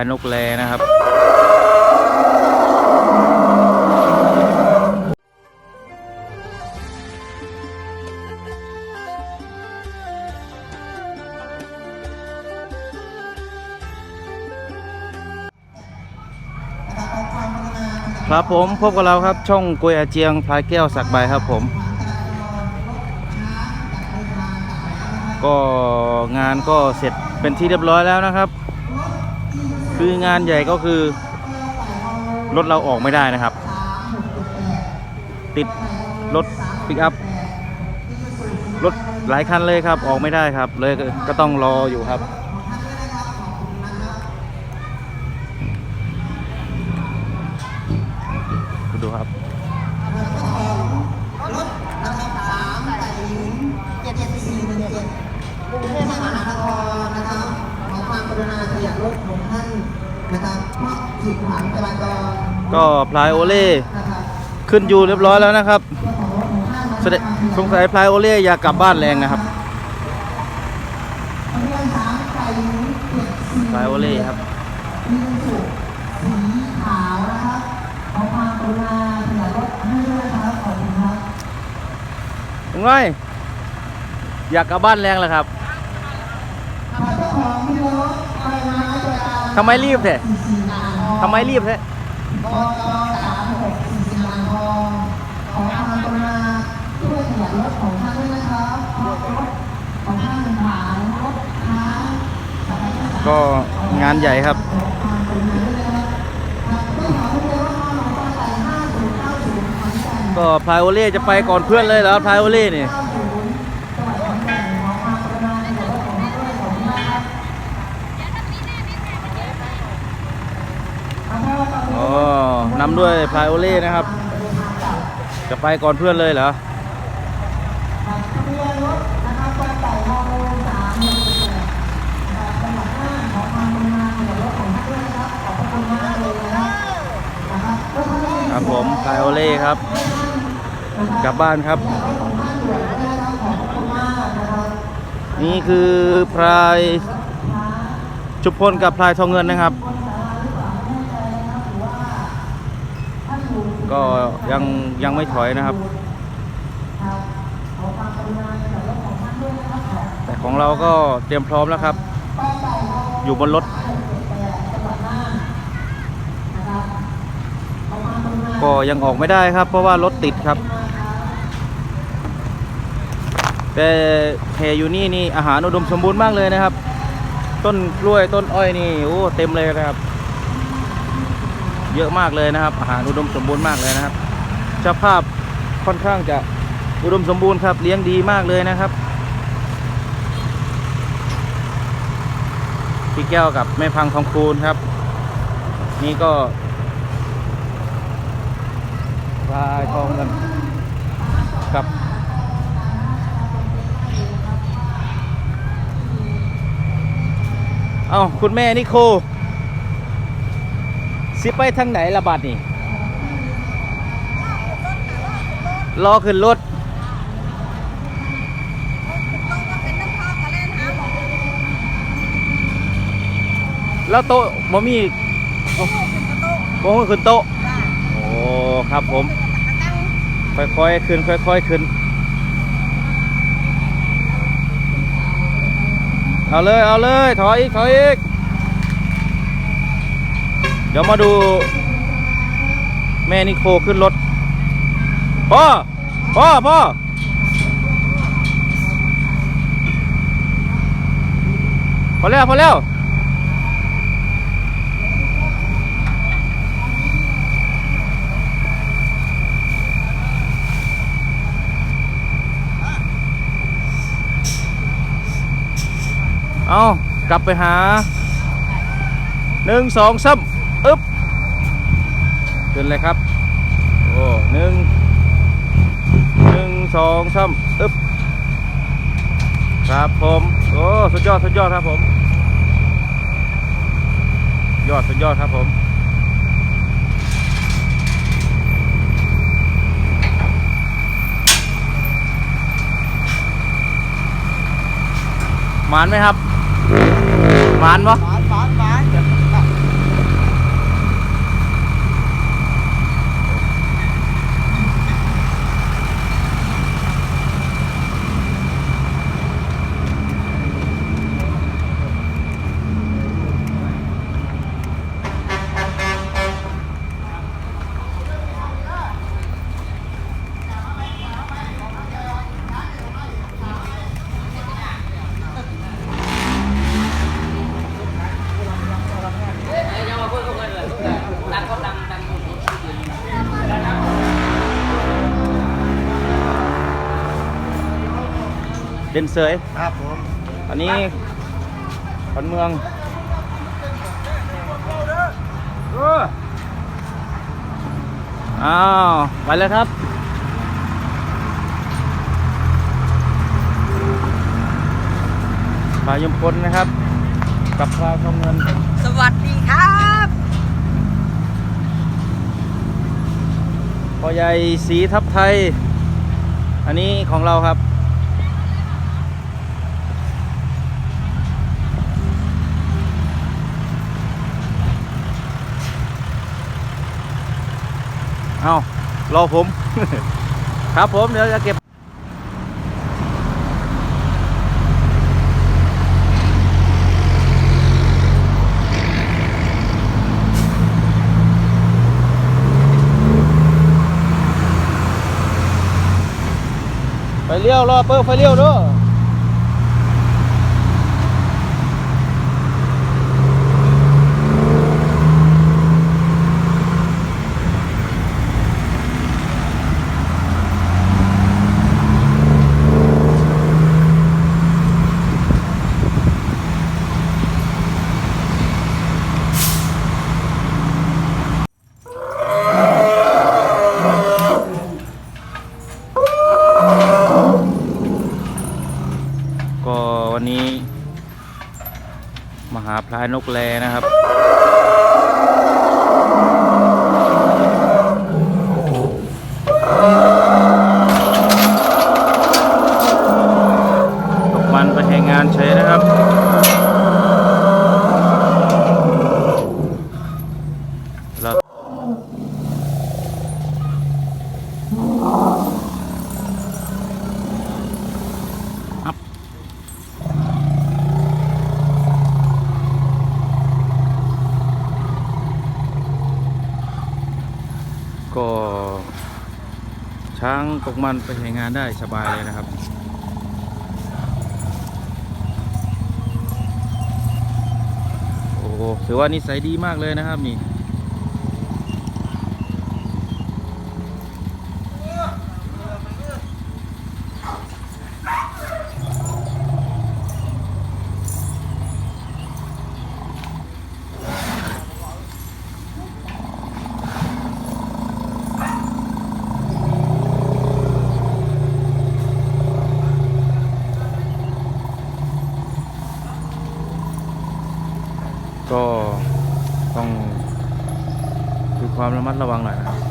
านกแลนะครับครับผมพบกับเราครับช่องกวยอาเจียงพลายแก้วสักใบครับผม ก็งานก็เสร็จเป็นที่เรียบร้อยแล้วนะครับ คืองานใหญ่ก็คือ รถเราออกไม่ได้นะครับ ติดรถปิกอัพรถหลายคันเลยครับออกไม่ได้ครับ เลยก็ก็ต้องรออยู่ครับ ดูครับ เจ็ดสี่หนึ่งเจ็ดกรุงเทพมหานครนะครับขอความกรุณาขยับรถของท่านนะครับเพราะขีดขวางจราจร ก็พลายโอเล่ขึ้นอยู่เรียบร้อยแล้วนะครับเจ้าของรถของท่านนะแสดงสงสัยพลายโอเล่อยากกลับบ้านแรงนะครับพลายโอเล่ครับมีสุสีขาวนะครับขอความกรุณาขยับรถให้ด้วยนะครับขอบคุณครับยังไงอยากกลับบ้านแรงแล้วครับทำไมรีบแท้สี่สี่นางทองทำไมรีบแท้ บจสามหกสี่สี่นางทองขอความกรุณาช่วยขยับรถของท่านด้วยนะครับเพราะรถของท่านเป็นผานรถค้างายสายก็งานใหญ่ครับก็พายโอเล่จะไปก่อนเพื่อนเลยเหรอพายโอเล่นี่ยอนแก่นขอ นำด้วยพลายโอเล่นะครับ จะไปก่อนเพื่อนเลยเหรอครับกไครับจังหวัดน่านขอความกรุณาขยับรถของท่านด้วยนะครับขอบพระคุณมากเลยนะครับนะครับรถท่านนี้ครับผมพลายโอเล่ครับ กลับบ้านครับ นี่คือพลายชุมพลกับพลายทองเงินนะครับ ก็ยังยังไม่ถอยนะครับ แต่ของเราก็เตรียมพร้อมแล้วครับ อยู่บนรถ ก็ยังออกไม่ได้ครับ เพราะว่ารถติดครับ แต่แห่อยู่นี่นี่อาหารอุดมสมบูรณ์มากเลยนะครับ ต้นกล้วยต้นอ้อยนี่โอ้เต็มเลยนะครับ เยอะมากเลยนะครับ อาหารอุดมสมบูรณ์มากเลยนะครับเจ้าภาพค่อนข้างจะอุดมสมบูรณ์ครับ เลี้ยงดีมากเลยนะครับพี่แก้วกับแม่พังทองคูณครับ นี่ก็พลาทองกันครับเอ้าคุณแม่นิโค สิไปทางไหนละบัดนี่รอขึ้นรถแล้วโต๊ะบ่มีบ่มีขึ้นโต๊ะโอ้ครับผม ค่อยๆขึ้นค่อยๆขึ้น เอาเลยเอาเลยถอยอีกถอยอีก เดี๋ยวมาดู แม่นิโคขึ้นรถพ่อพ่อพ่อพอแล้วพอแล้วเอากลับไปหาหนึ่งสองซ้ำ อึ๊บขึ้นเลยครับ โอ้หนึ่งหนึ่งสองซ้ำอึ๊บครับผมโอ้สุดยอดสุดยอดครับผม ยอดสุดยอดครับผมหมานไหมครับหมานปะ เด่นเสยครับผมอันนี้ขวัญเมืองอ้าวไปเลยครับพายมพลนะครับ กับพราวทองเงิน สวัสดีครับพ่อใหญ่สีทับไทย อันนี้ของเราครับ เอารอผม ครับผมเดี๋ยวจะเก็บไฟเลี้ยวรอเปิดไฟเลี้ยวด้วย ก็วันนี้มาหาพลายนกแลนะครับ ตกมันไปแห่งงานเฉยนะครับ เราอัพก็ช้าง ตกมันไปแห่งงานได้สบายเลยนะครับ โอ้โหถือว่านิสัยดีมากเลยนะครับนี่ ก็ต้องมีความระมัดระวังหน่อยนะครับ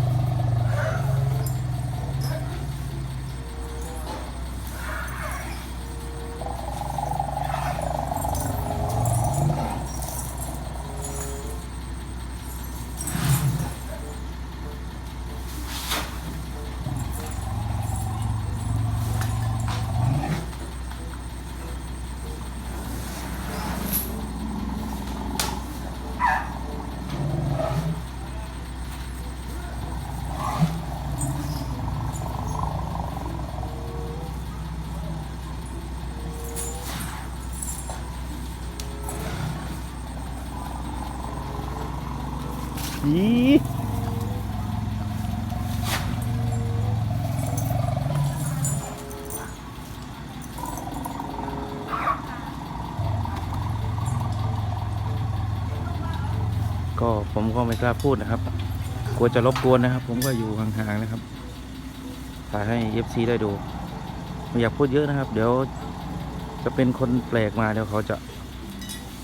อีก็ ผมก็ไม่กล้าพูดนะครับ กลัวจะรบกวนนะครับ ผมก็อยู่ห่างๆนะครับถ่ายให้ FC ได้ดู ไม่อยากพูดเยอะนะครับ เดี๋ยวจะเป็นคนแปลกมาเดี๋ยวเขาจะ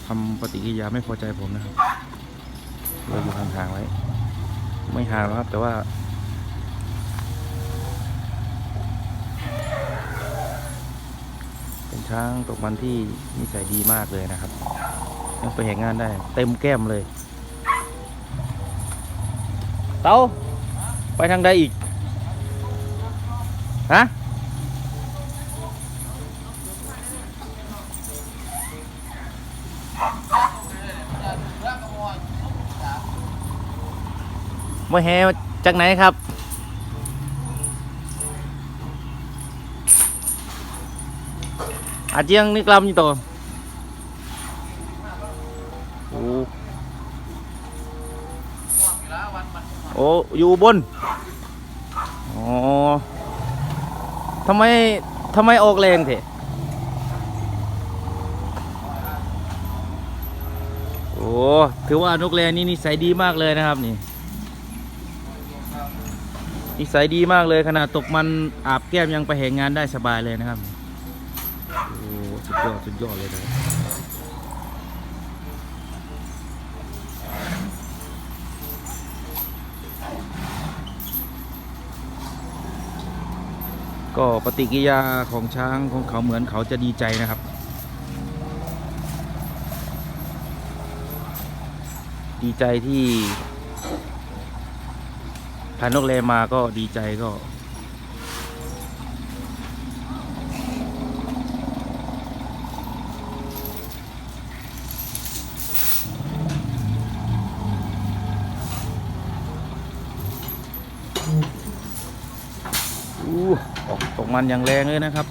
ทำปฏิกิริยาไม่พอใจผมนะครับเราอยู่ห่างๆไว้ ไม่ห่างหรอกครับ แต่ว่า เป็นช้างตกมันที่นิสัยดีมากเลยนะครับยังไปแห่งงานได้ เต็มแก้มเลย เตาไปทางใดอีก ฮะ มาแฮจากไหนครับ อาเจียงนี่กลัมอยู่ตัว โอ้อยู่บนอ๋อทำไมทำไมออกแรงเถอะโอ้ถือว่านกแรนี่นิสัยดีมากเลยนะครับนี่นิสัยดีมากเลยขนาดตกมันอาบแก้มยังไปแหงงานได้สบายเลยนะครับโอ้สุดยอดสุดยอดเลยนะครับ ก็ปฏิกิริยาของช้างของเขาเหมือนเขาจะดีใจนะครับ ดีใจที่พานกแรมาก็ดีใจก็ ออกตกมันอย่างแรงเลยนะครับ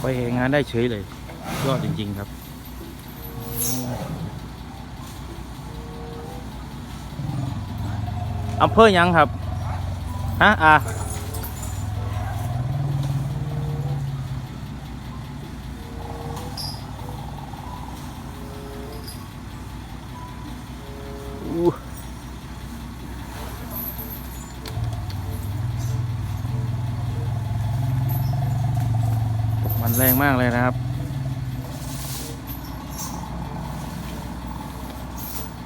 ไปเห็นงานได้เฉยเลย ยอดจริง ๆ ครับอำเภอยังครับ ฮะ อะ ตกมันแรงมากเลยนะครับ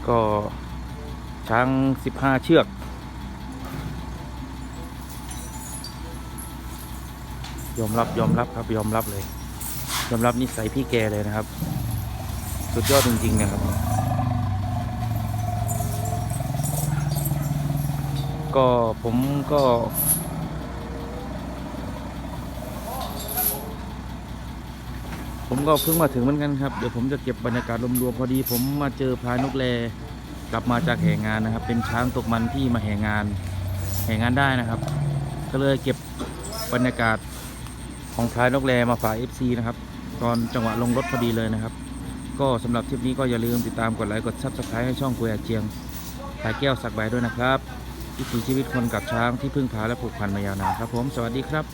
ก็ช้างสิบห้าเชือกยอมรับยอมรับครับยอมรับเลย ยอมรับนิสัยพี่แกเลยนะครับ สุดยอดจริง ๆ นะครับ ก็ผมก็ ผมก็เพิ่งมาถึงเหมือนกันครับ เดี๋ยวผมจะเก็บบรรยากาศรวมๆพอดี ผมมาเจอพายนกแรกลับมาจากแห่งานนะครับ เป็นช้างตกมันที่มาแห่งาน แห่งานได้นะครับ ก็เลยเก็บบรรยากาศของพายนกแรมาฝาก FC นะครับ ตอนจังหวะลงรถพอดีเลยนะครับ ก็สำหรับทริปนี้ก็อย่าลืมติดตามกดไลค์กด Subscribe ให้ช่องกุยอาเจียงสายแก้วสักใบด้วยนะครับ วิถีชีวิตคนกับช้างที่พึ่งพาและผูกพันมายาวนานครับผม สวัสดีครับ